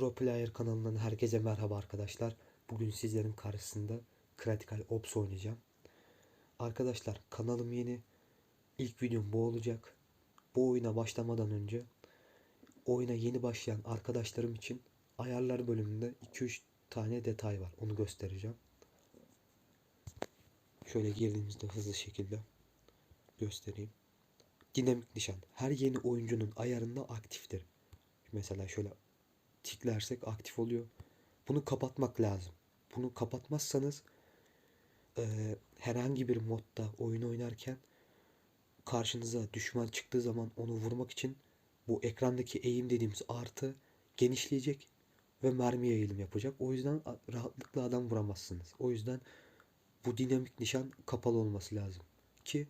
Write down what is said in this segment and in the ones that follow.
Pro Player kanalından herkese merhaba arkadaşlar. Bugün sizlerin karşısında Critical Ops oynayacağım. Arkadaşlar kanalım yeni. İlk videom bu olacak. Bu oyuna başlamadan önce oyuna yeni başlayan arkadaşlarım için ayarlar bölümünde 2-3 tane detay var. Onu göstereceğim. Şöyle girdiğimizde hızlı şekilde göstereyim. Dinamik nişan. Her yeni oyuncunun ayarında aktiftir. Mesela şöyle tiklersek aktif oluyor. Bunu kapatmak lazım. Bunu kapatmazsanız eee, herhangi bir modda oyun oynarken karşınıza düşman çıktığı zaman onu vurmak için bu ekrandaki eğim dediğimiz artı genişleyecek ve mermiye eğilim yapacak. O yüzden rahatlıkla adam vuramazsınız. O yüzden bu dinamik nişan kapalı olması lazım ki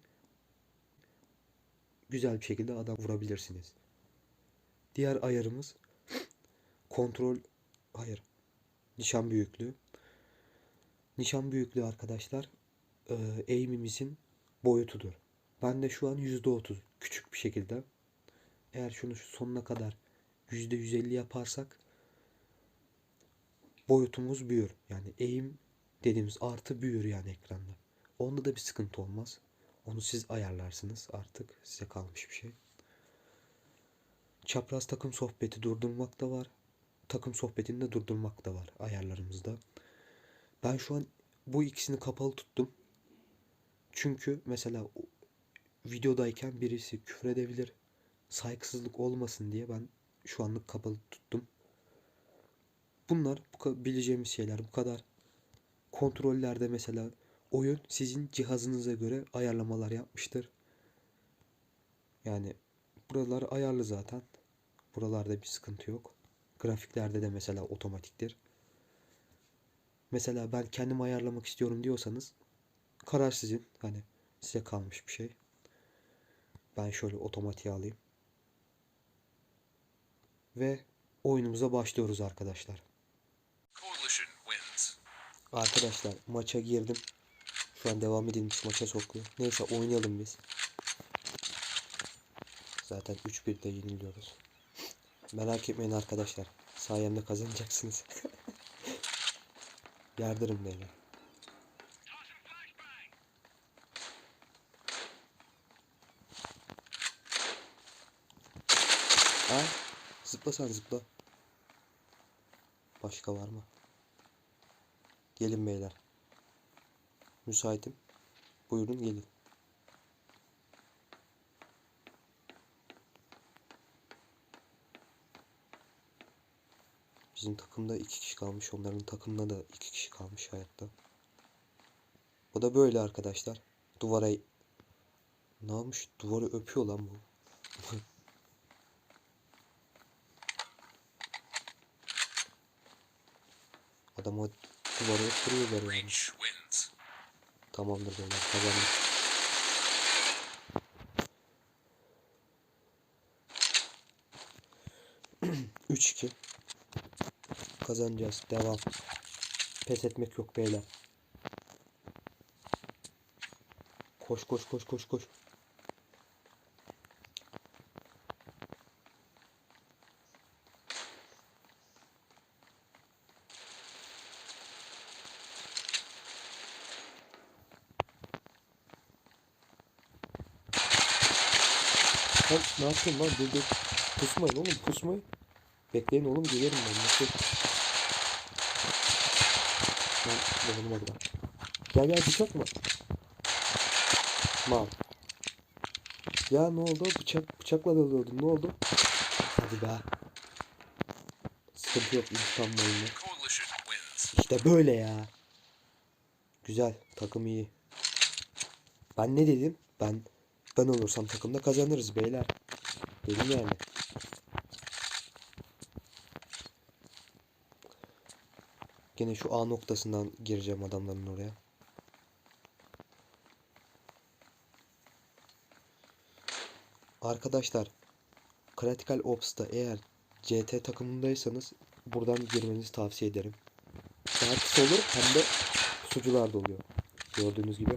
güzel bir şekilde adam vurabilirsiniz. Diğer ayarımız kontrol hayır nişan büyüklüğü. Nişan büyüklüğü arkadaşlar e, aim'imizin boyutudur. Ben de şu an %30 küçük bir şekilde. Eğer şunu şu sonuna kadar %150 yaparsak boyutumuz büyür. Yani aim dediğimiz artı büyür yani ekranda. Onda da bir sıkıntı olmaz. Onu siz ayarlarsınız artık. Size kalmış bir şey. Çapraz takım sohbeti durdurmak da var. Takım sohbetini de durdurmak da var ayarlarımızda. Ben şu an bu ikisini kapalı tuttum. Çünkü mesela videodayken birisi küfür edebilir. Saygısızlık olmasın diye ben şu anlık kapalı tuttum. Bunlar bu bileceğimiz şeyler bu kadar. Kontrollerde mesela oyun sizin cihazınıza göre ayarlamalar yapmıştır. Yani buralar ayarlı zaten. Buralarda bir sıkıntı yok. Grafiklerde de mesela otomatiktir. Mesela ben kendim ayarlamak istiyorum diyorsanız karar sizin. Hani size kalmış bir şey. Ben şöyle otomatiğe alayım. Ve oyunumuza başlıyoruz arkadaşlar. Arkadaşlar maça girdim. Şu an devam edilmiş maça sokuyor. Neyse oynayalım biz. Zaten 3-1'de yeniliyoruz. Merak etmeyin arkadaşlar. Sayemde kazanacaksınız. Yardırım beni. Aa, zıpla sen zıpla. Başka var mı? Gelin beyler. Müsaitim. Buyurun gelin. Bizim takımda iki kişi kalmış. Onların takımında da iki kişi kalmış hayatta. O da böyle arkadaşlar. Duvara ne yapmış? Duvarı öpüyor lan bu. Adam o duvarı öptürüyorlar yani. Tamamdır beyler kazandık. Üç iki. Kazanacağız. Devam. Pes etmek yok beyler. Koş koş koş koş koş. Sen ne yapıyorsun lan? Dur dur. Pusmayın oğlum pusmayın. Bekleyin oğlum gelirim ben. Nasıl? Lan hadi bak. Gel gel bıçak mı? Mal. Ya ne oldu? Bıçak bıçakla dalıyordun. Ne oldu? Hadi be. Sıkıntı yok. Coalition wins. İşte böyle ya. Güzel. Takım iyi. Ben ne dedim? Ben ben olursam takımda kazanırız beyler. Dedim yani. Gene şu A noktasından gireceğim adamların oraya. Arkadaşlar Critical Ops'ta eğer CT takımındaysanız buradan girmenizi tavsiye ederim. Daha olur hem de sucular da oluyor. Gördüğünüz gibi.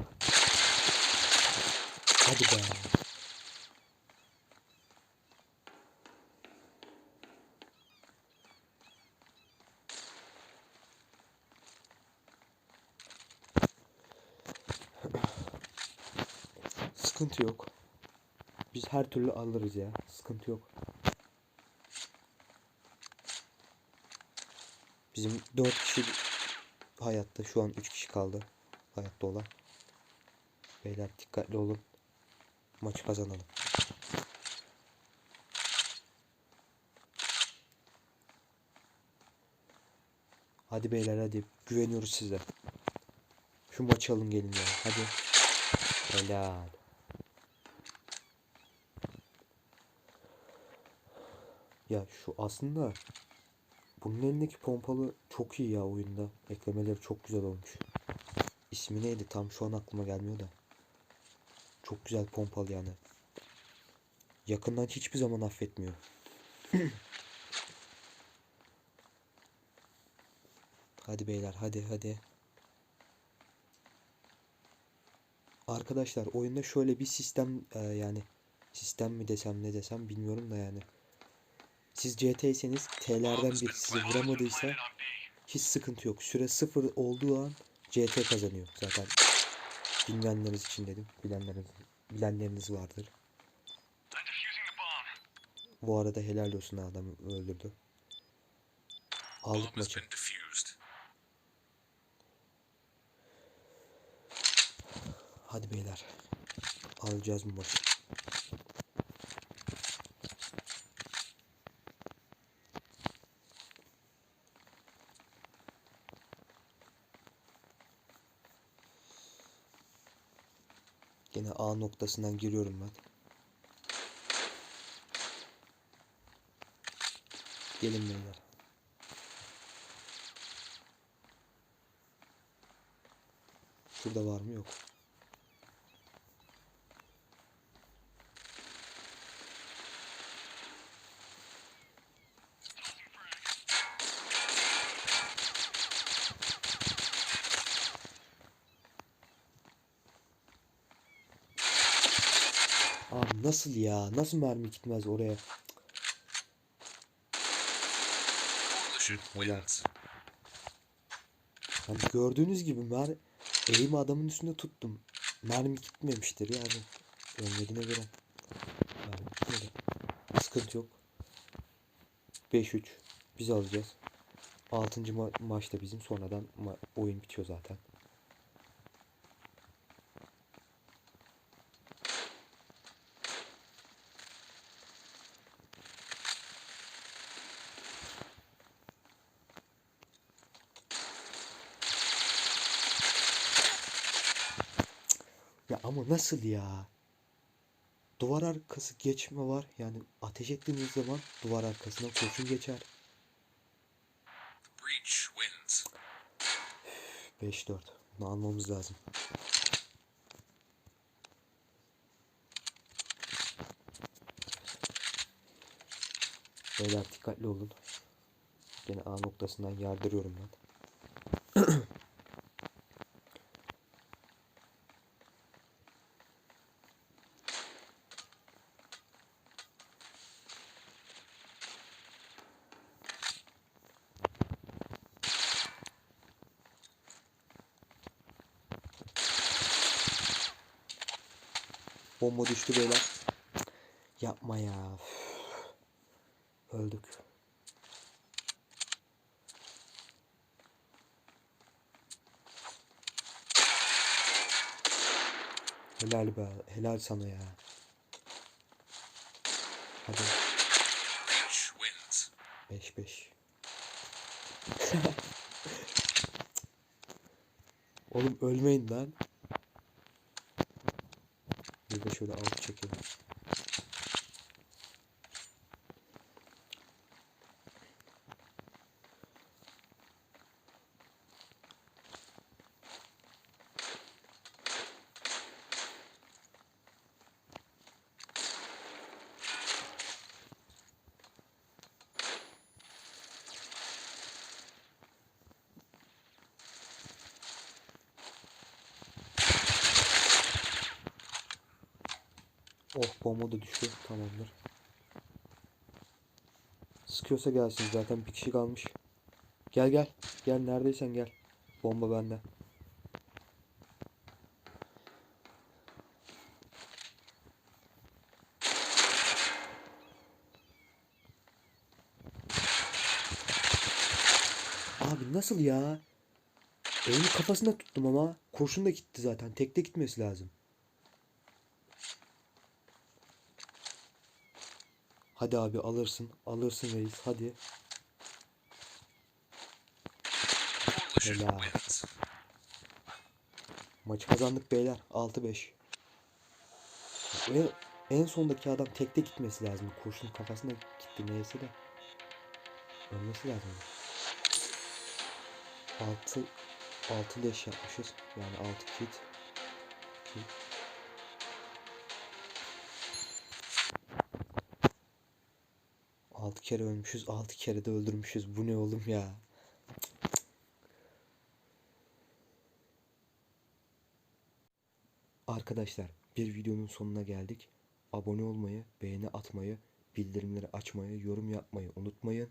Hadi be. Sıkıntı yok. Biz her türlü alırız ya. Sıkıntı yok. Bizim 4 kişi hayatta. Şu an 3 kişi kaldı. Hayatta olan. Beyler dikkatli olun. Maçı kazanalım. Hadi beyler hadi. Güveniyoruz size. Şu maçı alın gelin ya. Hadi. Helal. Ya şu aslında bunun elindeki pompalı çok iyi ya oyunda. Eklemeleri çok güzel olmuş. İsmi neydi tam şu an aklıma gelmiyor da. Çok güzel pompalı yani. Yakından hiçbir zaman affetmiyor. hadi beyler hadi hadi. Arkadaşlar oyunda şöyle bir sistem e, yani sistem mi desem ne desem bilmiyorum da yani. Siz CT'yseniz T'lerden biri sizi vuramadıysa hiç sıkıntı yok. Süre sıfır olduğu an CT kazanıyor zaten. Bilmeyenleriniz için dedim. Bilenleriniz, bilenleriniz vardır. Bu arada helal olsun adam öldürdü. Aldık maçı. Hadi beyler. Alacağız bu maçı. Gene Noktasından giriyorum ben. Gelin beyler. Şurada var mı yok. Abi nasıl ya? Nasıl mermi gitmez oraya? Wins. Yani gördüğünüz gibi mer eğimi adamın üstünde tuttum. Mermi gitmemiştir yani. Önlerine göre. Mermi gitmedi. Sıkıntı yok. 5-3. Biz alacağız. 6. Ma maçta bizim sonradan ma- oyun bitiyor zaten. Ya ama nasıl ya? Duvar arkası geçme var. Yani ateş ettiğiniz zaman duvar arkasına kurşun geçer. Breach wins. 5-4. Bunu almamız lazım. Beyler dikkatli olun. Gene A noktasından yardırıyorum ben. Bomba düştü beyler. Yapma ya. Üf. Öldük. Helal be. Helal sana ya. Hadi Breach wins. 5-5. Oğlum ölmeyin lan. Bir de şöyle alt çekelim. Oh bomba da düştü. Tamamdır. Sıkıyorsa gelsin. Zaten bir kişi kalmış. Gel gel. Gel neredeysen gel. Bomba bende. Abi nasıl ya? Elini kafasına tuttum ama kurşun da gitti zaten. Tekte gitmesi lazım. Hadi abi alırsın. Alırsın reis hadi. Helal. Maçı kazandık beyler. 6-5. En, en sondaki adam tekte gitmesi lazım. Kurşun kafasına gitti neyse de. Ölmesi lazım. 6 6 leş yapmışız. Yani 6 kit. kit. 6 kere ölmüşüz. 6 kere de öldürmüşüz. Bu ne oğlum ya? Arkadaşlar bir videonun sonuna geldik. Abone olmayı, beğeni atmayı, bildirimleri açmayı, yorum yapmayı unutmayın.